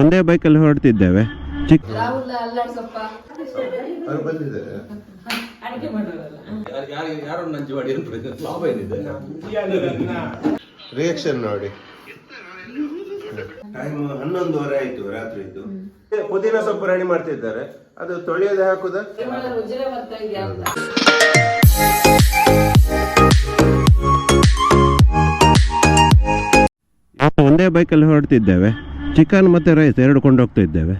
ಒಂದೇ ಬೈಕಲ್ಲಿ ಹೊರಡ್ತಿದ್ದೇವೆ. ಚಿಕ್ಕ ರಾಹುಲ್ ಅಲ್ಲಾಡ್ಸಪ್ಪ ಅವ್ರು ಬಂದಿದ್ದಾರೆ ಅಡಿಗೆ ಮಾಡೋರಲ್ಲ ಯಾರು ನಂಜು ಮಾಡಿ ಲಾಭ ಏನಿದೆ ರಿಯಾಕ್ಷನ್ ನೋಡಿ. ಟೈಮ್ ಹನ್ನೊಂದುವರೆ ಆಯ್ತು ರಾತ್ರಿ ಇದ್ದು ಪುದೀನ ಸೊಪ್ಪು ರೆಡಿ ಮಾಡ್ತಿದ್ದಾರೆ. ಅದು ತೊಳೆಯದೆ ಹಾಕುದ? ಒಂದೇ ಬೈಕಲ್ಲಿ ಹೊರಡ್ತಿದ್ದೇವೆ. ಚಿಕನ್ ಮತ್ತು ರೈಸ್ ಎರಡು ಕೊಂಡೋಗ್ತಾ ಇದ್ದೇವೆ.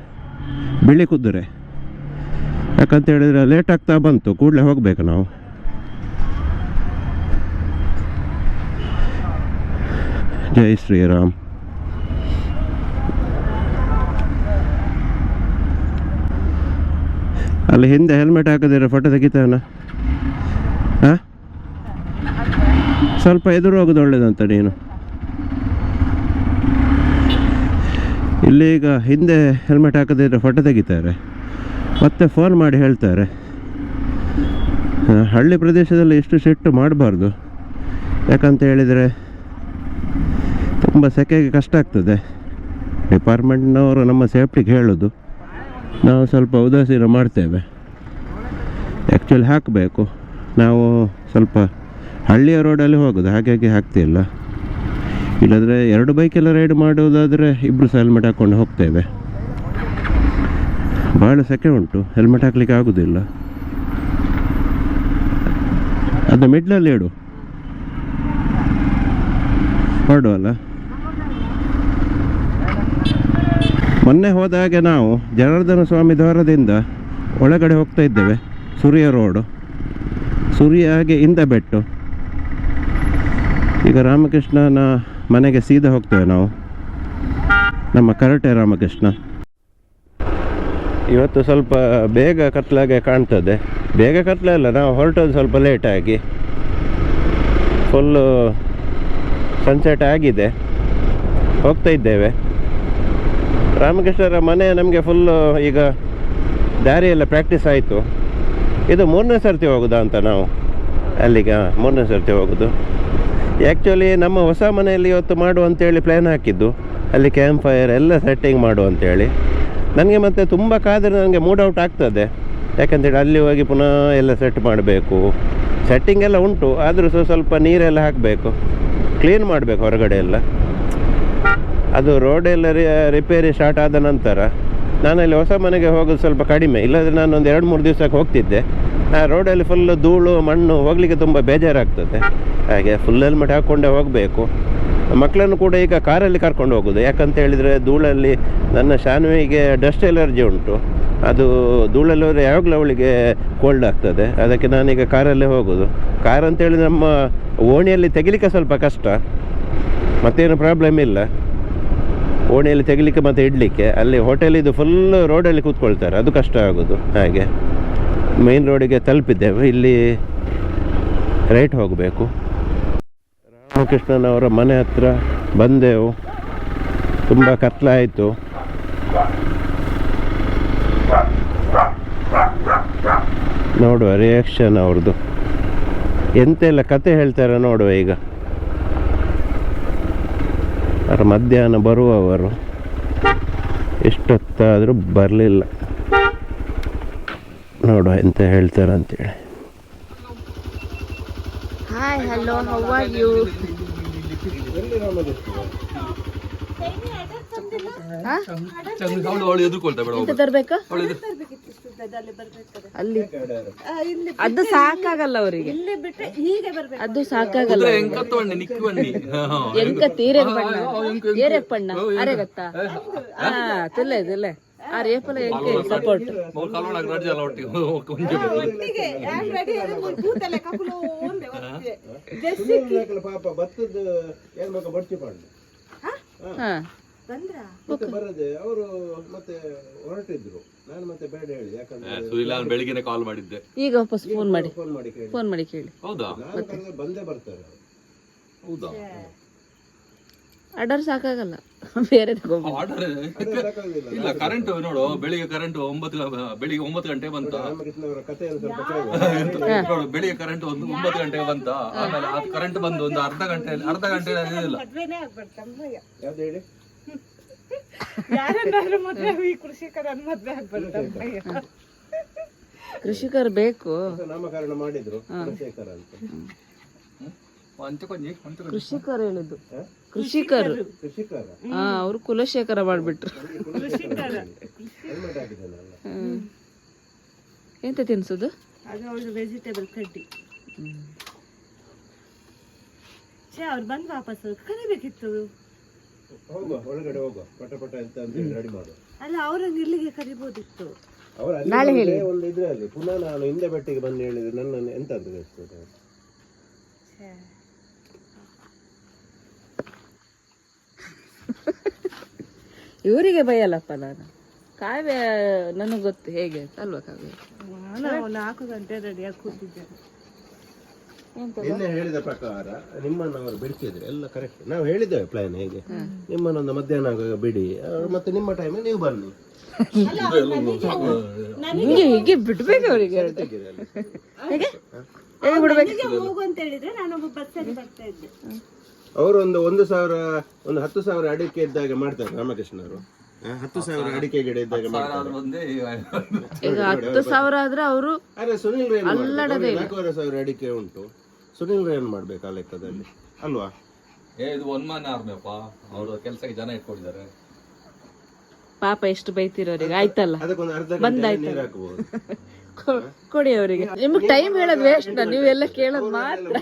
ಬಿಳಿ ಕುದುರೆ. ಯಾಕಂತ ಹೇಳಿದರೆ ಲೇಟ್ ಆಗ್ತಾ ಬಂತು, ಕೂಡಲೇ ಹೋಗಬೇಕು ನಾವು. ಜೈ ಶ್ರೀರಾಮ್. ಅಲ್ಲಿ ಹಿಂದೆ ಹೆಲ್ಮೆಟ್ ಹಾಕಿದ್ರೆ ಫೋಟೋ ತೆಗಿತಾನ. ಹಾಂ? ಸ್ವಲ್ಪ ಎದುರು ಹೋಗೋದು ಒಳ್ಳೇದಂತ ನೀನು. ಇಲ್ಲಿ ಈಗ ಹಿಂದೆ ಹೆಲ್ಮೆಟ್ ಹಾಕದಿದ್ರೆ ಫೋಟೋ ತೆಗಿತಾರೆ. ಮತ್ತೆ ಫೋನ್ ಮಾಡಿ ಹೇಳ್ತಾರೆ. ಹಳ್ಳಿ ಪ್ರದೇಶದಲ್ಲಿ ಇಷ್ಟು ಸೆಟ್ಟು ಮಾಡಬಾರ್ದು. ಯಾಕಂತ ಹೇಳಿದರೆ ತುಂಬ ಸೆಕೆಗೆ ಕಷ್ಟ ಆಗ್ತದೆ. ಡಿಪಾರ್ಟ್ಮೆಂಟ್ನವರು ನಮ್ಮ ಸೇಫ್ಟಿಗೆ ಹೇಳೋದು. ನಾವು ಸ್ವಲ್ಪ ಉದಾಸೀನ ಮಾಡ್ತೇವೆ. ಆ್ಯಕ್ಚುಲಿ ಹಾಕಬೇಕು. ನಾವು ಸ್ವಲ್ಪ ಹಳ್ಳಿಯ ರೋಡಲ್ಲಿ ಹೋಗೋದು. ಹಾಗಾಗಿ ಹಾಕ್ತಿಲ್ಲ. ಇಲ್ಲಾಂದರೆ ಎರಡು ಬೈಕೆಲ್ಲ ರೈಡ್ ಮಾಡೋದಾದರೆ ಇಬ್ಬರು ಸಹ ಹೆಲ್ಮೆಟ್ ಹಾಕ್ಕೊಂಡು ಹೋಗ್ತೇವೆ. ಭಾಳ ಸೆಕೆ ಉಂಟು ಹೆಲ್ಮೆಟ್ ಹಾಕ್ಲಿಕ್ಕೆ ಆಗೋದಿಲ್ಲ. ಅದು ಮಿಡ್ಲಲ್ಲಿ ಇಡು. ಹೊರಡುವಲ್ಲ ಮೊನ್ನೆ ಹೋದಾಗೆ ನಾವು ಜನಾರ್ದನ ಸ್ವಾಮಿ ದ್ವಾರದಿಂದ ಒಳಗಡೆ ಹೋಗ್ತಾ ಇದ್ದೇವೆ, ಸೂರ್ಯ ರೋಡು ಸೂರ್ಯ ಹಾಗೆ ಇಂದ ಬೆಟ್ಟು. ಈಗ ರಾಮಕೃಷ್ಣನ ಮನೆಗೆ ಸೀದಾ ಹೋಗ್ತೇವೆ ನಾವು. ನಮ್ಮ ಕರಟೆ ರಾಮಕೃಷ್ಣ. ಇವತ್ತು ಸ್ವಲ್ಪ ಬೇಗ ಕತ್ಲಾಗೆ ಕಾಣ್ತದೆ. ಬೇಗ ಕತ್ಲೆ ಅಲ್ಲ ನಾವು ಹೊರಟೋದು ಸ್ವಲ್ಪ ಲೇಟಾಗಿ ಫುಲ್ಲು ಸನ್ಸೆಟ್ ಆಗಿದೆ. ಹೋಗ್ತಾ ಇದ್ದೇವೆ. ರಾಮಕೃಷ್ಣರ ಮನೆ ನಮಗೆ ಫುಲ್ಲು ಈಗ ದಾರಿಯೆಲ್ಲ ಪ್ರಾಕ್ಟೀಸ್ ಆಯಿತು. ಇದು ಮೂರನೇ ಸರ್ತಿ ಹೋಗೋದಾ ಅಂತ ನಾವು ಅಲ್ಲಿಗೆ ಮೂರನೇ ಸರ್ತಿ ಹೋಗೋದು. ಆ್ಯಕ್ಚುಲಿ ನಮ್ಮ ಹೊಸ ಮನೆಯಲ್ಲಿ ಇವತ್ತು ಮಾಡು ಅಂತೇಳಿ ಪ್ಲ್ಯಾನ್ ಹಾಕಿದ್ದು. ಅಲ್ಲಿ ಕ್ಯಾಂಪ್ ಫೈರ್ ಎಲ್ಲ ಸೆಟ್ಟಿಂಗ್ ಮಾಡು ಅಂತೇಳಿ ನನಗೆ ಮತ್ತೆ ತುಂಬ ಕಾದರೆ ನನಗೆ ಮೂಡ್ ಔಟ್ ಆಗ್ತದೆ. ಯಾಕಂತೇಳಿ ಅಲ್ಲಿ ಹೋಗಿ ಪುನಃ ಎಲ್ಲ ಸೆಟ್ ಮಾಡಬೇಕು. ಸೆಟ್ಟಿಂಗ್ ಎಲ್ಲ ಉಂಟು, ಆದರೂ ಸ್ವಲ್ಪ ನೀರೆಲ್ಲ ಹಾಕಬೇಕು. ಕ್ಲೀನ್ ಮಾಡಬೇಕು ಹೊರಗಡೆ ಎಲ್ಲ. ಅದು ರೋಡೆಲ್ಲ ರಿಪೇರಿ ಸ್ಟಾರ್ಟ್ ಆದ ನಂತರ ನಾನಲ್ಲಿ ಹೊಸ ಮನೆಗೆ ಹೋಗೋದು ಸ್ವಲ್ಪ ಕಡಿಮೆ. ಇಲ್ಲಾಂದರೆ ನಾನು ಒಂದು ಎರಡು ಮೂರು ದಿವಸಕ್ಕೆ ಹೋಗ್ತಿದ್ದೆ. ರೋಡಲ್ಲಿ ಫುಲ್ ಧೂಳು, ಮಣ್ಣು ಹೋಗಲಿಕ್ಕೆ ತುಂಬ ಬೇಜಾರಾಗ್ತದೆ. ಹಾಗೆ ಫುಲ್ ಹೆಲ್ಮೆಟ್ ಹಾಕ್ಕೊಂಡೇ ಹೋಗಬೇಕು. ಮಕ್ಕಳನ್ನು ಕೂಡ ಈಗ ಕಾರಲ್ಲಿ ಕರ್ಕೊಂಡು ಹೋಗೋದು. ಯಾಕಂತ ಹೇಳಿದರೆ ಧೂಳಲ್ಲಿ ನನ್ನ ಶಾನುವಿಗೆ ಡಸ್ಟ್ ಎಲರ್ಜಿ ಉಂಟು. ಅದು ಧೂಳಲ್ಲಿ ಹೋದರೆ ಯಾವಾಗಲೂ ಅವಳಿಗೆ ಕೋಲ್ಡ್ ಆಗ್ತದೆ. ಅದಕ್ಕೆ ನಾನೀಗ ಕಾರಲ್ಲೇ ಹೋಗೋದು. ಕಾರ್ ಅಂತೇಳಿ ನಮ್ಮ ಓಣಿಯಲ್ಲಿ ತೆಗಿಲಿಕ್ಕೆ ಸ್ವಲ್ಪ ಕಷ್ಟ. ಮತ್ತೇನು ಪ್ರಾಬ್ಲಮ್ ಇಲ್ಲ. ಓಣಿಯಲ್ಲಿ ತೆಗಿಲಿಕ್ಕೆ ಮತ್ತು ಇಡಲಿಕ್ಕೆ. ಅಲ್ಲಿ ಹೋಟೆಲಿದು ಫುಲ್ ರೋಡಲ್ಲಿ ಕೂತ್ಕೊಳ್ತಾರೆ. ಅದು ಕಷ್ಟ ಆಗೋದು. ಹಾಗೆ. ಮೈನ್ ರೋಡಿಗೆ ತಲುಪಿದ್ದೇವೆ. ಇಲ್ಲಿ ರೈಟ್ ಹೋಗಬೇಕು. ರಾಮಕೃಷ್ಣನವರ ಮನೆ ಹತ್ರ ಬಂದೆವು. ತುಂಬ ಕತ್ಲಾಯಿತು. ನೋಡುವ ರಿಯಾಕ್ಷನ್ ಅವ್ರದ್ದು. ಎಂತೆಲ್ಲ ಕತೆ ಹೇಳ್ತಾರೆ ನೋಡುವ ಈಗ. ಅವ್ರ ಮಧ್ಯಾಹ್ನ ಬರುವವರು. ಎಷ್ಟೊತ್ತಾದರೂ ಬರಲಿಲ್ಲ. ನೋಡುವ ಎಂತ ಹೇಳ್ತಾರೆ ಅಂತೇಳಿ hi hello how? Are you ಅಲ್ಲಿ. ಅದು ಸಾಕಾಗಲ್ಲ ಅವರಿಗೆ. ಅದು ಸಾಕಾಗಲ್ಲ ಎಂಕ ತಗೊಂಡೆ ಬಣ್ಣ ಬನ್ನಿ ಎಂಕ ತೀರೆ ಪಣ್ಣ ಏರೆ ಪಣ್ಣ ಅರೆ ಗೊತ್ತಾ? ಆ ತುಲೆ ತುಲೆ ಆ ರೇಪಲ ಎಂಕೆ ಸಪೋರ್ಟ್ ಕಲ್ವಣ ರಡ್ಜ ಎಲ್ಲ ಒಟ್ಟಿಗೆ ಪಾಪ ಭತ್ತದ ಏನು ಬಡ್ತಿ ಪಾಡು ಹಾ? ಮತ್ತೆ ಬರದೆ ಅವರು ಮತ್ತೆ ಹೊರಟಿದ್ರು. ನಾನು ಮತ್ತೆ ಬೇಡ ಹೇಳಿ ಯಾಕಂದ್ರೆ ಸುಯಿಲ ಬೆಳಿಗ್ಗೆನೆ ಕಾಲ್ ಮಾಡಿದ್ದೆ. ಈಗ ವಾಪಸ್ ಫೋನ್ ಮಾಡಿ. ಫೋನ್ ಮಾಡಿ ಕೇಳಿ. ಫೋನ್ ಮಾಡಿ ಕೇಳಿ. ಹೌದಾ? ಬಂದೇ ಬರ್ತಾರೆ ಹೌದಾ? ಆರ್ಡರ್ ಸಾಕಾಗಲ್ಲ ಬೇರೆ ಆರ್ಡರ್ ಇಲ್ಲ ಕರೆಂಟ್ ನೋಡು ಬೆಳಿಗ್ಗೆ ಕರೆಂಟ್ ಒಂಬತ್ತು ಬೆಳಿಗ್ಗೆ ಒಂಬತ್ತು ಗಂಟೆ ಬಂತ ನೋಡು ಬೆಳಿಗ್ಗೆ ಕರೆಂಟ್ ಒಂದು ಒಂಬತ್ತು ಗಂಟೆಗೆ ಬಂತ ಆಮೇಲೆ ಅದು ಕರೆಂಟ್ ಬಂದು ಒಂದು ಅರ್ಧ ಗಂಟೆ ಅರ್ಧ ಗಂಟೆ ಆಗ್ಬಾರ್ದು ಕೃಷಿಕರು ಬೇಕು ನಾಮಕರಣ ಮಾಡಿದ್ರು. ಕೃಷಿಕರು ಹೇಳಿದ್ದು ಕೃಷಿಕರು. ಕೃಷಿಕರ. ಹಾ ಅವ್ರು ಕುಲಶೇಖರ ಮಾಡ್ಬಿಟ್ರು. ಎಂತ ತಿನ್ಸುದು? ಅದು ಅವಳು ವೆಜಿಟೇಬಲ್ ಕಡ್ಡಿ. ಛೇ ಅವ್ರು ಬಂದು ವಾಪಸ್ ಕರಿಬೇಕಿತ್ತು. ಹೋಗುವ ಒಳಗಡೆ ಹೋಗುವ. ಪಟ ಪಟ ಅಂತ ರೆಡಿ ಮಾಡು ಅಲ್ಲ ಅವರನ್ನು ಇಲ್ಲಿಗೆ ಕರಿಬೋದಿತ್ತು. ಅವರು ಅಲ್ಲಿ ಒಂದು ಇದ್ರಲ್ಲಿ ಪುನಃ ನಾನು ಹಿಂದೆ ಬೆಟ್ಟಿಗೆ ಬಂದು ಹೇಳಿದ್ರೆ ನನ್ನನ್ನು ಎಂತ ಅಂತ ಇವರಿಗೆ ಬೈಯಲ್ಲಪ್ಪ ನಾನು. ಕಾವ್ಯ ನನಗೆ ಗೊತ್ತು ಹೇಗೆ ಅಂತ. ಅಲ್ವಾ ಕಾವ್ಯ? ನಾಲ್ಕು ಗಂಟೆ ರೆಡಿಯಾಗಿ ನಿನ್ನೆ ಹೇಳಿದ ಪ್ರಕಾರ ನಿಮ್ಮನ್ನು ಅವರು ಬಿಡ್ತಿದ್ರು. ಎಲ್ಲ ಕರೆಕ್ಟ್ ನಾವು ಹೇಳಿದ್ದೇವೆ ಪ್ಲಾನ್ ಹೇಗೆ? ನಿಮ್ಮನ್ನೊಂದು ಮಧ್ಯಾಹ್ನ ಆಗುವಾಗ ಬಿಡಿ. ಮತ್ತೆ ನಿಮ್ಮ ಟೈಮ್ ನೀವು ಬನ್ನಿ. ಹಿಂಗೆ ಹೀಗೆ ಬಿಡ್ಬೇಕು ಅವರಿಗೆ ಹೇಗೆ? ಹೇಗೆ ಬಿಡ್ಬೇಕು? ಹೋಗು ಅಂತ ಹೇಳಿದ್ರೆ ನಾನೊಬ್ಬ ಬಸ್ಸಲ್ಲಿ ಬರ್ತಾ ಇದ್ದೆ. ಅವರು ಒಂದು ಒಂದು ಸಾವಿರ ಒಂದು ಹತ್ತು ಸಾವಿರ ಅಡಿಕೆ ಇದ್ದಾಗ ಮಾಡ್ತಾರೆ ರಾಮಕೃಷ್ಣ ಅವರು ಹತ್ತು ಸಾವಿರ ಅಡಿಕೆ ಗಿಡ ಇದ್ದಾಗ ಮಾಡ್ತಾರೆ. ಈಗ ಹತ್ತು ಸಾವಿರ ಆದ್ರೆ ಅವರು ಅರೆ ಸುನಿಲ್ ರೈನ್ ಮಾಡ್ಬೇಕು? ಅವ್ರಿಗೆ ನಾಲ್ಕೂವರೆ ಸಾವಿರ ಅಡಿಕೆ ಉಂಟು. ಸುನಿಲ್ ಏನ್ ಮಾಡ್ಬೇಕು ಆ ಲೆಕ್ಕದಲ್ಲಿ. ಅಲ್ವಾ? ಏ ಇದು ಒನ್ ಮ್ಯಾನ್ ಆರ್ಮಿ ಅಪ್ಪ ಅವರು ಕೆಲಸಕ್ಕೆ ಜನ ಇಟ್ಕೊಂಡಿದ್ದಾರೆ. ಪಾಪ ಎಷ್ಟು ಬೈತಿರೋರಿಗೆ ಆಯ್ತಲ್ಲ? ಅದಕ್ಕೊಂದು ಅರ್ಧ ಗಂಟೆ ನೀರು ಹಾಕಬಹುದು ಕೊಡಿ ಅವರಿಗೆ ನಿಮ್ಗೆ ಟೈಮ್ ಹೇಳೋದು ವೇಸ್ಟ್ ನೀವೆಲ್ಲ ಕೇಳೋದು ಮಾತ್ರ.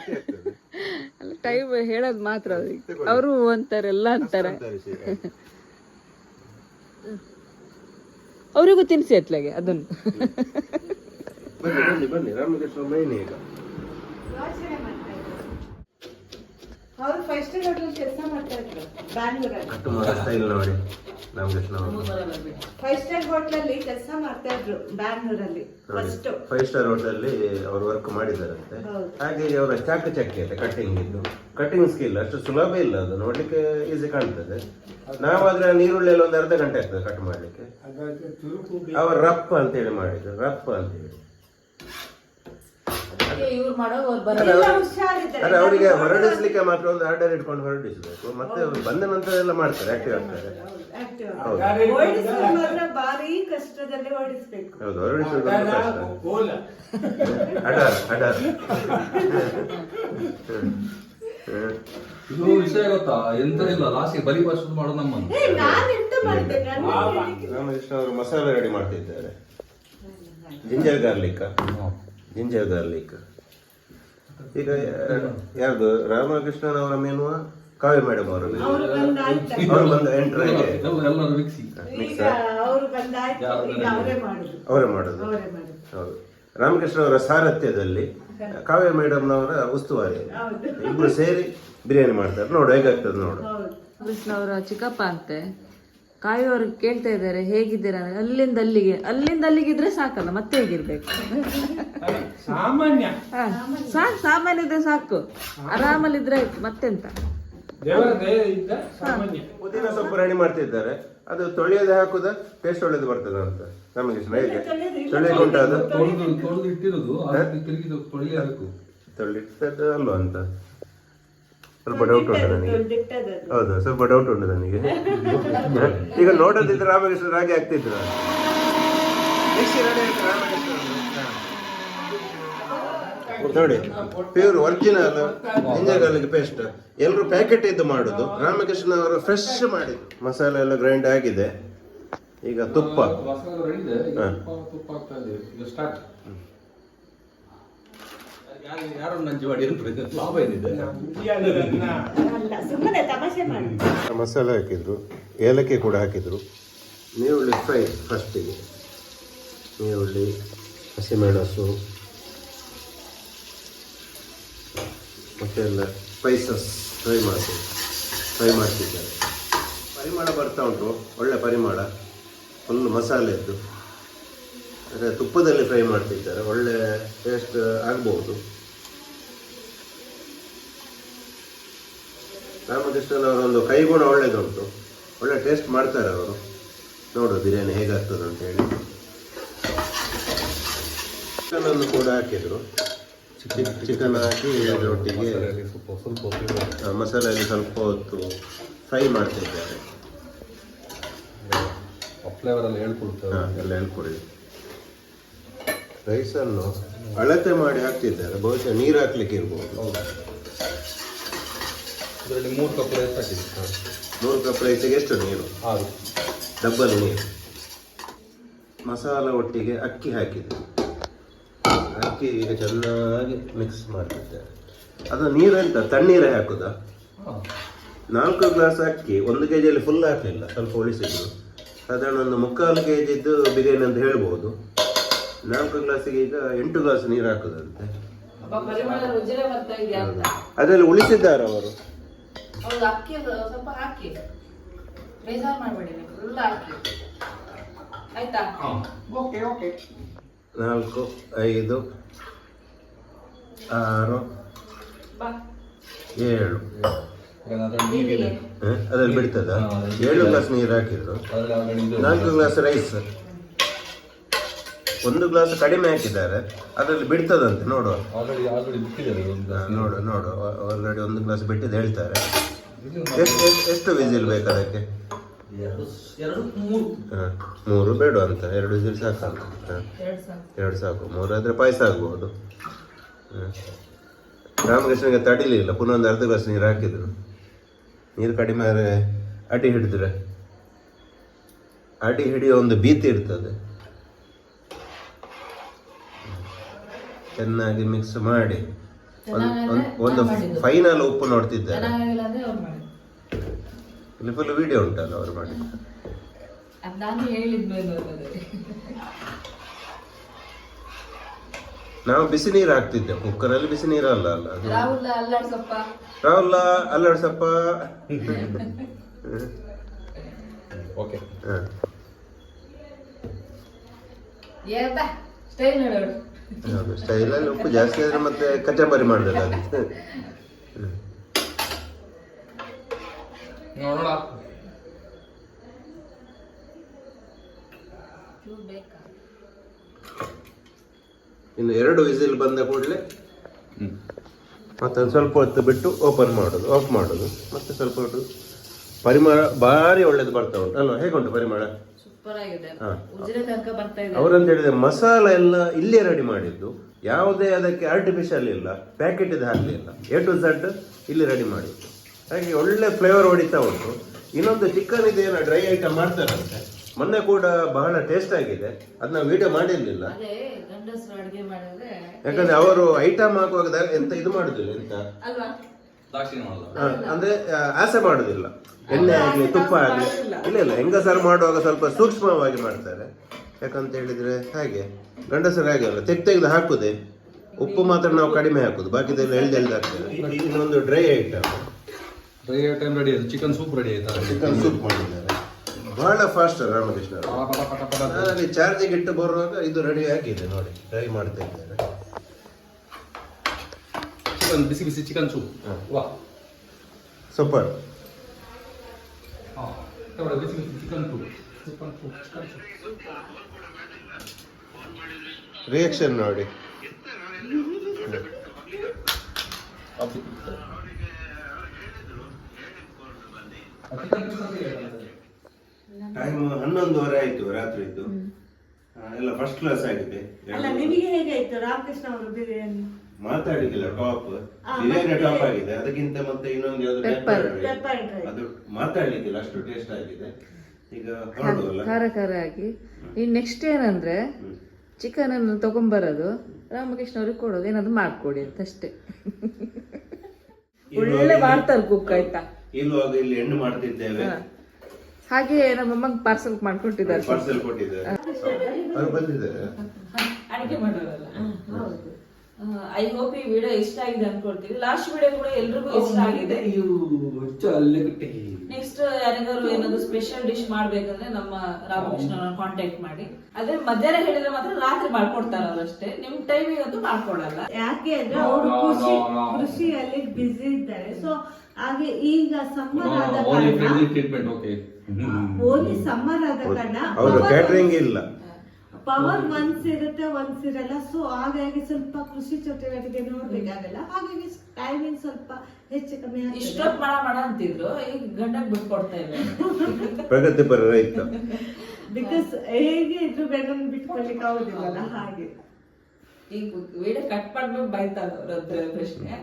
ಅಲ್ಲ ಟೈಮ್ ಹೇಳೋದು ಮಾತ್ರ ಅವ್ರಿಗೆ ಅವರು ಅಂತಾರೆ ಎಲ್ಲ ಅಂತಾರೆ. ಅವರಿಗೂ ತಿನ್ಸಿ ಎತ್ಲಾಗೆ ಅದನ್ನು. ಬನ್ನಿ ಬನ್ನಿ ರಾಮಕೃಷ್ಣ ಮೈನ್ ಈಗ ಅವರು ಫೈವ್ ಸ್ಟಾರ್ ಹೋಟೆಲ್ ಕೆಲಸ ಮಾಡ್ತಾ ಇದ್ರು ಬ್ಯಾಂಗ್ಳೂರಲ್ಲಿ. ನೋಡಿ? ಫೈವ್ ಸ್ಟಾರ್ ಹೋಟ್ಲಲ್ಲಿ ಕೆಲಸ ಮಾಡ್ತಾ ಇದ್ರು ಬ್ಯಾಂಗ್ಳೂರಲ್ಲಿ ಫಸ್ಟ್ ಫೈವ್ ಸ್ಟಾರ್ ಹೋಟೆಲ್ ಅವರು ವರ್ಕ್ ಮಾಡಿದಾರಂತೆ ಹಾಗೆ ಅವರ ಚಾಕಚಕ್ಯತೆ ಕಟ್ಟಿಂಗ್ ಇದ್ದು ಕಟ್ಟಿಂಗ್ ಸ್ಕಿಲ್ ಅಷ್ಟು ಸುಲಭ ಇಲ್ಲ ಅದು ನೋಡ್ಲಿಕ್ಕೆ ಈಸಿ ಕಾಣ್ತದೆ. ನಾವಾದ್ರೆ ನೀರುಳ್ಳಿ ಎಲ್ಲ ಒಂದು ಅರ್ಧ ಗಂಟೆ ಆಗ್ತದೆ ಕಟ್ ಮಾಡ್ಲಿಕ್ಕೆ. ಅವರು ರಪ್ ಅಂತೇಳಿ ಮಾಡಿದ್ರು ರಪ್ ಅಂತೇಳಿ ಇವ್ರು ಮಾಡೋ ಅವರಿಗೆ ಹೊರಡಿಸ್ಲಿಕ್ಕೆ ಮಾತ್ರ ಒಂದು ಆರ್ಡರ್ ಇಟ್ಕೊಂಡು ಹೊರಡಿಸಬೇಕು. ಮತ್ತೆ ಅವ್ರು ಬಂದ ನಂತರ ಎಲ್ಲ ಮಾಡ್ತಾರೆ ಆಕ್ಟಿವ್ ಆಗ್ತಾರೆ. ಹೌದು. ಭಾರಿ ಕಷ್ಟದಲ್ಲಿ ಓಡಿಸ್ಬೇಕು ಹೌದು ಹೊರಡಿಸೋದು ಒಂದು ಕಷ್ಟ. ಅಡಾರ್ ಅಡಾರ್. ಹ್ಮ್. ಹ್ಮ್. ಇದು ವಿಷಯ ಗೊತ್ತಾ? ಎಂತ ಇಲ್ಲ ಲಾಸ್ಟಿಗೆ ಬಲಿ ಮಾಡೋ ನಮ್ಮನ್ನು. ರಾಮಕೃಷ್ಣ ಅವರು ಮಸಾಲೆ ರೆಡಿ ಮಾಡ್ತಿದ್ದಾರೆ. ಜಿಂಜರ್ ಗಾರ್ಲಿಕ್ ಜಿಂಜರ್ ಗಾರ್ಲಿಕ್ ಈಗ ಯಾರ್ದು? ರಾಮಕೃಷ್ಣನವರ ಮೇನುವ? ಕಾವ್ಯ ಮೇಡಮ್ ಅವರ ಮೇನು ಅವ್ರು ಅವರು ಬಂದು ಎಂಟ್ರ್ ಮಿಕ್ಸಿ. ಅವ್ರು ಅವರೇ ಅವರೇ ಅವರೇ ಮಾಡುದು. ಹೌದು. ರಾಮಕೃಷ್ಣ ಅವರ ಸಾರಥ್ಯದಲ್ಲಿ ಕಾವ್ಯ ಮೇಡಮ್ನವರ ಉಸ್ತುವಾರಿ. ಇಬ್ರು ಸೇರಿ ಬಿರಿಯಾನಿ ಮಾಡ್ತಾರೆ. ನೋಡು ಹೇಗಾಗ್ತದೆ ನೋಡು. ಕೃಷ್ಣ ಅವರ ಚಿಕ್ಕಪ್ಪ ಅಂತೆ. ಕಾಯಿ ಅವ್ರಿಗೆ ಕೇಳ್ತಾ ಇದ್ದಾರೆ ಹೇಗಿದ್ದೀರಾ ಅಲ್ಲಿಂದ ಅಲ್ಲಿಗೆ ಅಲ್ಲಿಂದ ಅಲ್ಲಿಗೆ ಇದ್ರೆ ಸಾಕಲ್ಲ ಮತ್ತೆ ಹೇಗಿರ್ಬೇಕು? ಸಾಮಾನ್ಯ. ಸಾಕು ಸಾಮಾನ್ಯ ಇದ್ರೆ ಸಾಕು. ಆರಾಮಲ್ಲಿದ್ರೆ ಆಯ್ತು ಮತ್ತೆಂತ? ಪುದೀನ ಸೊಪ್ಪು ರೆಡಿ ಮಾಡ್ತಿದ್ದಾರೆ. ಅದು ತೊಳೆಯದೆ ಹಾಕುದ ಟೇಸ್ಟ್ ಒಳ್ಳೇದು ಬರ್ತದೆ ಅಂತ ನಮಗೆ ಹೇಗೆ ತೊಳೆಯಕ್ಕೆ ತೊಳೆದಿಟ್ಟಿರೋದು ತೊಳೆದು ತೊಳೆದಿಟ್ಟದ್ದು ಅಲ್ವಾ ಅಂತ? ಸ್ವಲ್ಪ ಡೌಟ್ ಉಂಟು ನನಗೆ. ಹೌದು ಸ್ವಲ್ಪ ಡೌಟ್ ಉಂಟು ನನಗೆ. ಈಗ ನೋಡದಿದ್ರೆ ರಾಮಕೃಷ್ಣ ರಾಗಿ ಆಗ್ತಿದ್ರು. ನೋಡಿ ಪ್ಯೂರ್ ಒರಿಜಿನಲ್ ಇಂಜಿನಿಯರ್ಗಳಿಗೆ ಪೇಸ್ಟ್ ಎಲ್ಲರೂ ಪ್ಯಾಕೆಟ್ ಇದ್ದು ಮಾಡುದು. ರಾಮಕೃಷ್ಣ ಅವರು ಫ್ರೆಶ್ ಮಾಡಿದ್ದು. ಮಸಾಲೆ ಎಲ್ಲ ಗ್ರೈಂಡ್ ಆಗಿದೆ. ಈಗ ತುಪ್ಪ ಮಸಾಲೆ ready ಇದೆ ಈಗ ಹಾ. ತುಪ್ಪ ತುಪ್ಪ ಹಾಕ್ತಾ ಇದ್ದೀವಿ ಈಗ ಸ್ಟಾರ್ಟ್ ಯಾರು ಯಾರು ನಂಜು ಮಾಡಿ ಅಂತ ಲಾಭ ಏನಿದೆ? ಅಲ್ಲ ಸುಮ್ಮನೆ ತಮಾಷೆ ಮಾಡಿ. ಮಸಾಲೆ ಹಾಕಿದ್ರು. ಏಲಕ್ಕಿ ಕೂಡ ಹಾಕಿದ್ರು. ನೀರುಳ್ಳಿ ಫ್ರೈ ಫಸ್ಟಿಗೆ ನೀರುಳ್ಳಿ ಹಸಿಮೆಣಸು ಮತ್ತೆಲ್ಲ ಸ್ಪೈಸಸ್ ಫ್ರೈ ಮಾಡಿ ಫ್ರೈ ಮಾಡ್ತಿದ್ದಾರೆ. ಪರಿಮಳ ಬರ್ತಾ ಉಂಟು. ಒಳ್ಳೆ ಪರಿಮಳ. ಫುಲ್ ಮಸಾಲೆದ್ದು ಅದೇ ತುಪ್ಪದಲ್ಲಿ ಫ್ರೈ ಮಾಡ್ತಿದ್ದಾರೆ. ಒಳ್ಳೆ ಟೇಸ್ಟ್ ಆಗ್ಬೋದು. ರಾಮಕೃಷ್ಣನ್ ಅವರೊಂದು ಕೈಗುಣ ಒಳ್ಳೇದುಂಟು. ಒಳ್ಳೆ ಟೇಸ್ಟ್ ಮಾಡ್ತಾರೆ ಅವರು. ನೋಡು ಬಿರಿಯಾನಿ ಹೇಗಾಗ್ತದೆ ಅಂತ ಹೇಳಿ. ಚಿಕನನ್ನು ಕೂಡ ಹಾಕಿದರು. ಚಿಕನ್ ಹಾಕಿ ಅದರೊಟ್ಟಿಗೆ ಸ್ವಲ್ಪ ಮಸಾಲೆಯಲ್ಲಿ ಸ್ವಲ್ಪ ಹೊತ್ತು ಫ್ರೈ ಮಾಡ್ತಿದ್ದಾರೆ. ಎಲ್ಲ ಹೇಳ್ಕೊಡಿ. ರೈಸನ್ನು ಅಳತೆ ಮಾಡಿ ಹಾಕ್ತಿದ್ದಾರೆ. ಬಹುಶಃ ನೀರು ಹಾಕ್ಲಿಕ್ಕೆ ಇರ್ಬೋದು. ಇದರಲ್ಲಿ ಮೂರು ಕಪ್ ರೈಸ್ ಹಾಕಿತ್ತು ಮೂರು ಕಪ್ ರೈಸಿಗೆ ಎಷ್ಟು ನೀರು? ಆರು. ಡಬ್ಬಲ್ ನೀರು. ಮಸಾಲ ಒಟ್ಟಿಗೆ ಅಕ್ಕಿ ಹಾಕಿದೆ ಅಕ್ಕಿ ಈಗ ಚೆನ್ನಾಗಿ ಮಿಕ್ಸ್ ಮಾಡ್ತಿದ್ದೆ. ಅದು ನೀರೆಂತ ತಣ್ಣೀರೇ ಹಾಕುದಾ? ನಾಲ್ಕು ಗ್ಲಾಸ್ ಅಕ್ಕಿ ಒಂದು ಕೆ ಜಿಯಲ್ಲಿ ಫುಲ್ ಹಾಕಲಿಲ್ಲ. ಸ್ವಲ್ಪ ಉಳಿಸಿದ್ರು. ಸಾಧಾರಣ ಒಂದು ಮುಕ್ಕಾಲು ಕೆ ಜಿದ್ದು ಬಿರಿಯಾನಿ ಅಂತ ಹೇಳ್ಬೋದು. ನಾಲ್ಕು ಗ್ಲಾಸಿಗೆ ಈಗ ಎಂಟು ಗ್ಲಾಸ್ ನೀರು ಹಾಕುದಂತೆ. ಅಪ್ಪ ಪರಿಮಳ ರುಚಿರೇ ಬರ್ತಾ ಇದೆಯಾ ಅಂತ. ಅದರಲ್ಲಿ ಉಳಿಸಿದ್ದಾರೆ ಅವರು. ಹೌದು ಅಕ್ಕಿ ಸ್ವಲ್ಪ ಹಾಕಿ. ಬೇಜಾರು ಮಾಡಬೇಡಿ ನೀವು ಫುಲ್ ಹಾಕಿ. ಆಯ್ತಾ? ನಾಲ್ಕು ಐದು ಆರು ಏಳು. ಅದರಲ್ಲಿ ಬಿಡ್ತದ? ಏಳು ಗ್ಲಾಸ್ ನೀರು ಹಾಕಿದ್ರು. ನಾಲ್ಕು ಗ್ಲಾಸ್ ರೈಸ್ ಒಂದು ಗ್ಲಾಸ್ ಕಡಿಮೆ ಹಾಕಿದ್ದಾರೆ. ಅದರಲ್ಲಿ ಬಿಡ್ತದಂತೆ ನೋಡುವ. ಆಲ್ರೆಡಿ ಆಲ್ರೆಡಿ ಬಿಟ್ಟಿದ್ದಾರೆ ಒಂದು ಹಾ, ನೋಡು ನೋಡು. ಆಲ್ರೆಡಿ ಒಂದು ಗ್ಲಾಸ್ ಬಿಟ್ಟಿದ್ದು ಹೇಳ್ತಾರೆ. ಎಷ್ಟು ಎಷ್ಟು- ವಿಸಿಲ್ ಬೇಕು ಅದಕ್ಕೆ? ಎರಡು ಮೂರು. ಹಾ, ಮೂರು ಬೇಡ ಅಂತ. ಎರಡು ವಿಸಿಲ್ ಸಾಕಂತ ಹಾ, ಎರಡು ಸಾಕು. ಎರಡು ಸಾಕು. ಮೂರು ಆದರೆ ಪಾಯಸ ಆಗ್ಬೋದು. ಹಾ. ರಾಮಕೃಷ್ಣಗೆ ತಡಿಲಿಲ್ಲ. ಪುನಃ ಒಂದು ಅರ್ಧ ಗ್ಲಾಸ್ ನೀರು ಹಾಕಿದ್ರು. ನೀರು ಕಡಿಮೆ ಆದರೆ ಅಡಿ ಹಿಡಿದ್ರೆ. ಅಡಿ ಹಿಡಿಯೋ ಒಂದು ಭೀತಿ ಇರ್ತದೆ. ಚೆನ್ನಾಗಿ ಮಿಕ್ಸ್ ಮಾಡಿ. ಒಂದ್- ಒಂದ್- ಒಂದು ಫೈನಲ್ ಉಪ್ಪು ನೋಡ್ತಿದ್ದಾರೆ. ಚೆನ್ನಾಗಿಲ್ಲ ಅಂದ್ರೆ ಅವ್ರು ಮಾಡಿ ಇಲ್ಲಿ ಫುಲ್ ವಿಡಿಯೋ ಉಂಟಲ್ಲ ಅವ್ರು ಮಾಡಿ ನಾನು ಹೇಳಿದ್ಮೇಲೆ ಅನ್ನೋದು. ನಾವು ಬಿಸಿ ನೀರು ಹಾಕ್ತಿದ್ದೆ. ಕುಕ್ಕರಲ್ಲಿ ಬಿಸಿ ನೀರು ಅಲ್ಲ ಅಲ್ಲ ಅದು ರಾಹುಲ್ ಅಲ್ಲಾಡ್ಸಪ್ಪ. ಓಕೆ ಹ. ಹೌದು ಸ್ಟೈಲಲ್ಲಿ ಉಪ್ಪು ಜಾಸ್ತಿ ಆದ್ರೆ ಮತ್ತೆ ಕಚಂಬರಿ ಮಾಡ್ಬೇಕು. ನೋಡೋಣ. ಬೇಕಾ ಇನ್ನು ಎರಡು ವಿಸಿಲ್ ಬಂದ ಕೂಡಲೇ ಮತ್ತೆ ಮತ್ತೊಂದು ಸ್ವಲ್ಪ ಹೊತ್ತು ಬಿಟ್ಟು ಓಪನ್ ಮಾಡೋದು ಆಫ್ ಮಾಡೋದು. ಮತ್ತೆ ಸ್ವಲ್ಪ ಹೊತ್ತು ಪರಿಮಳ ಭಾರಿ ಒಳ್ಳೇದು ಬರ್ತಾ ಉಂಟು. ಅಲ್ವಾ? ಹೇಗುಂಟು ಪರಿಮಳ? ಸೂಪರ್ ಆಗಿದೆ. ಹಾ. ಉಜಿರೆ ತನಕ ಬರ್ತಾ ಇದೆ. ಅವರಂತ ಹೇಳಿದ್ರೆ ಮಸಾಲ ಎಲ್ಲ ಇಲ್ಲೇ ರೆಡಿ ಮಾಡಿದ್ದು. ಯಾವುದೇ ಅದಕ್ಕೆ ಆರ್ಟಿಫಿಷಿಯಲ್ ಇಲ್ಲ ಪ್ಯಾಕೆಟ್ ಇದು ಹಾಕಲಿಲ್ಲ. ಎ ಟು ಝಡ್ ಇಲ್ಲಿ ರೆಡಿ ಮಾಡಿದ್ದು. ಹಾಗೆ ಒಳ್ಳೆ ಫ್ಲೇವರ್ ಹೊಡಿತಾ ಉಂಟು. ಇನ್ನೊಂದು ಚಿಕನ್ ಇದೇನೋ ಡ್ರೈ ಐಟಮ್ ಮಾಡ್ತಾರಂತೆ. ಮೊನ್ನೆ ಕೂಡ ಬಹಳ ಟೇಸ್ಟ್ ಆಗಿದೆ. ಅದನ್ನ ವಿಡಿಯೋ ಮಾಡಿರ್ಲಿಲ್ಲ. ಯಾಕಂದ್ರೆ ಅವರು ಐಟಮ್ ಹಾಕುವಾಗ ಎಂತ ಇದು ಮಾಡುದಿಲ್ಲ ಎಂತ? ದಾಕ್ಷಿಣ ಅಂದ್ರೆ ಆಸೆ ಮಾಡುದಿಲ್ಲ. ಎಣ್ಣೆ ಆಗ್ಲಿ ತುಪ್ಪ ಆಗ್ಲಿ. ಇಲ್ಲ ಇಲ್ಲ ಹೆಂಗಸರು ಮಾಡುವಾಗ ಸ್ವಲ್ಪ ಸೂಕ್ಷ್ಮವಾಗಿ ಮಾಡ್ತಾರೆ. ಯಾಕಂತ ಹೇಳಿದ್ರೆ ಹಾಗೆ. ಗಂಡಸರು ಹಾಗೆ ಅಲ್ಲ ತೆಗ್ ತೆಗೆದು ಹಾಕುದೆ. ಉಪ್ಪು ಮಾತ್ರ ನಾವು ಕಡಿಮೆ ಹಾಕುದು ಬಾಕಿದೆಲ್ಲ ಎಳ್ದು ಎಳ್ದು ಹಾಕ್ತೇವೆ. ಇನ್ನೊಂದು dry item dry item ready ಆಯ್ತು. ಚಿಕನ್ ಸೂಪ್ ರೆಡಿ ಆಯ್ತಾ. ಚಿಕನ್ ಸೂಪ್ ಮಾಡಿದ್ದಾರೆ. ಬಹಳ ಫಾಸ್ಟ್ ರಾಮಕೃಷ್ಣ ಅವರು. ಪಟ ಪಟ ಪಟ ಪಟ. ನಾನಲ್ಲಿ ಚಾರ್ಜಿಗೆ ಇಟ್ಟು ಬರುವಾಗ ಇದು ರೆಡಿ ಆಗಿದೆ ನೋಡಿ. ಡ್ರೈ ಮಾಡ್ತಾ ಇದ್ದಾರೆ ಚಿಕನ್ ಬಿಸಿ ಬಿಸಿ ಚಿಕನ್ ಸೂಪ್ ವಾ ಸೂಪರ್ ಹಾ ತಗೊಳ್ಳಿ, ಬಿಸಿ ಬಿಸಿ chicken soup chicken soup chicken soup reaction ನೋಡಿ. ಟೈಮ್ ಹನ್ನೊಂದುವರೆ ಆಯ್ತು ರಾತ್ರಿದ್ದು ಆ, ಎಲ್ಲ ಫಸ್ಟ್ ಕ್ಲಾಸ್ ಆಗಿದೆ. ಅಲ್ಲ ನಿಮಗೆ ಹೇಗಾಯ್ತು ರಾಮಕೃಷ್ಣ ಅವರು ಬಿರಿಯಾನಿ? ಮಾತಾಡಿದಿಲ್ಲ ಟಾಪ್ ಬಿರಿಯಾನಿ ಟಾಪ್ ಆಗಿದೆ. ಅದಕ್ಕಿಂತ ಮತ್ತೆ ಇನ್ನೊಂದು ಯಾವ್ದು dry. ಅದು ಮಾತಾಡ್ಲಿಕ್ಕಿಲ್ಲ ಅಷ್ಟು ಟೇಸ್ಟ್ ಆಗಿದೆ. ಈಗ ಹೊರಡುವಲ್ಲ ಖಾರ ಖಾರ ಆಗಿ ಇನ್ನು ನೆಕ್ಸ್ಟ್ ಏನಂದ್ರೆ ಚಿಕನ್ ಅನ್ನು ತಗೊಂಬರೋದು. ರಾಮಕೃಷ್ಣ ಅವ್ರಿಗೆ ಕೊಡೋದು. ಏನಾದ್ರು ಮಾಡ್ಕೊಡಿ ಅಂತ ಅಷ್ಟೇ. ಒಳ್ಳೆ ಮಾಡ್ತಾರೆ ಕುಕ್ ಆಯ್ತಾ? ಇಲ್ಲುವಾಗ ಇಲ್ಲಿ ಹೆಣ್ಣು ಮಾಡ್ತಿದ್ದೇವೆ. ಹಾಗೆ ನಮ್ಮ ಅಮ್ಮಗೆ ಪಾರ್ಸಲ್ ಮಾಡ್ಕೊಟ್ಟಿದ್ದಾರೆ. ಪಾರ್ಸೆಲ್ ಕೊಟ್ಟಿದ್ದಾರೆ. ಅವ್ರು ಬಂದಿದ್ದಾರೆ. ಅಡುಗೆ ಮಾಡೋರಲ್ಲ. ಐ ಹೋಪ್ ಈ ವಿಡಿಯೋ ಇಷ್ಟ ಆಗಿದೆ ಅನ್ಕೊಳ್ತೀವಿ. ಲಾಸ್ಟ್ ವಿಡಿಯೋ ಕೂಡ ಎಲ್ರಿಗೂ ಇಷ್ಟ ಆಗಿದೆ. ನೆಕ್ಸ್ಟ್ ಯಾರಿಗಾದ್ರು ಏನಾದ್ರು ಸ್ಪೆಷಲ್ ಡಿಶ್ ಮಾಡ್ಬೇಕಂದ್ರೆ ನಮ್ಮ ರಾಮಕೃಷ್ಣ ಕಾಂಟ್ಯಾಕ್ಟ್ ಮಾಡಿ. ಅದೇ ಮಧ್ಯಾಹ್ನ ಹೇಳಿದ್ರೆ ಮಾತ್ರ ರಾತ್ರಿ ಮಾಡ್ಕೊಡ್ತಾರ ಅಷ್ಟೇ. ನಿಮ್ ಟೈಮಿಗೆ ಅದು ಮಾಡ್ಕೊಡಲ್ಲ. ಯಾಕೆ ಅಂದ್ರೆ ಅವರು ಕೃಷಿ ಕೃಷಿಯಲ್ಲಿ ಬಿಸಿ ಇದ್ದಾರೆ. ಸೊ ಹಾಗೆ ಈಗ ಸಮ್ಮರ್ ಆದ ಓಲಿ ಕಾರಣ ಓನ್ಲಿ ಸಮ್ಮರ್ ಆದ ಕಾರಣ ಕ್ಯಾಟರಿಂಗ್ ಇಲ್ಲ. ಪವರ್ ಒನ್ಸ್ ಇರುತ್ತೆ ಒನ್ಸ್ ಇರಲ್ಲ. ಸೊ ಹಾಗಾಗಿ ಸ್ವಲ್ಪ ಕೃಷಿ ಚಟುವಟಿಕೆ ನೋಡ್ಬೇಕಾಗಲ್ಲ ಹಾಗಾಗಿ ಟೈಮಿಂಗ್ ಸ್ವಲ್ಪ ಹೆಚ್ಚು ಕಮ್ಮಿ ಇಷ್ಟೊತ್ತು ಮಾಡ ಮಾಡ ಅಂತಿದ್ರು. ಈಗ ಗಂಡಕ್ ಬಿಟ್ಕೊಡ್ತಾ ಇದ್ದಾರೆ. ಪ್ರಗತಿಪರ ರೈತ. ಬಿಕಾಸ್ ಹೇಗೆ ಇದ್ರು ಗಂಡನ ಬಿಟ್ಕೊಳ್ಲಿಕ್ಕೆ ಆಗುದಿಲ್ಲಲ್ಲ. ಹಾಗೆ. ಈಗ ವಿಡಿಯೋ ಕಟ್ ಮಾಡ್ಬೇಕು ಬೈತಾರ ಅವ್ರದ್ದು ಪ್ರಶ್ನೆ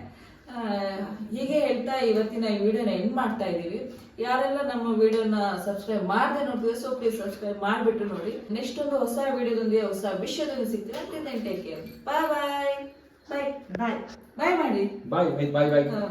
ಹೀಗೆ ಹೇಳ್ತಾ ಇವತ್ತಿನ ಈ ವಿಡಿಯೋನ ಎಂಡ್ ಮಾಡ್ತಾ ಇದ್ದೀವಿ. ಯಾರೆಲ್ಲ ನಮ್ಮ ವಿಡಿಯೋನ ಸಬ್ಸ್ಕ್ರೈಬ್ ಮಾಡದೆ ನೋಡ್ತೀವಿ ಸೊ ಪ್ಲೀಸ್ ಸಬ್ಸ್ಕ್ರೈಬ್ ಮಾಡಿಬಿಟ್ಟು ನೋಡಿ. ನೆಕ್ಸ್ಟ್ ಒಂದು ಹೊಸ ವಿಡಿಯೋದೊಂದಿಗೆ ಹೊಸ ವಿಷಯದೊಂದಿಗೆ ಸಿಗ್ತೀರಾ? ಟೇಕ್ ಕೇರ್ ಬಾಯ್ ಬಾಯ್ ಬಾಯ್ ಬಾಯ್ ಬಾಯ್ ಮಾಡಿ ಬಾಯ್ ಬಾಯ್ ಬಾಯ್ ಹಾ.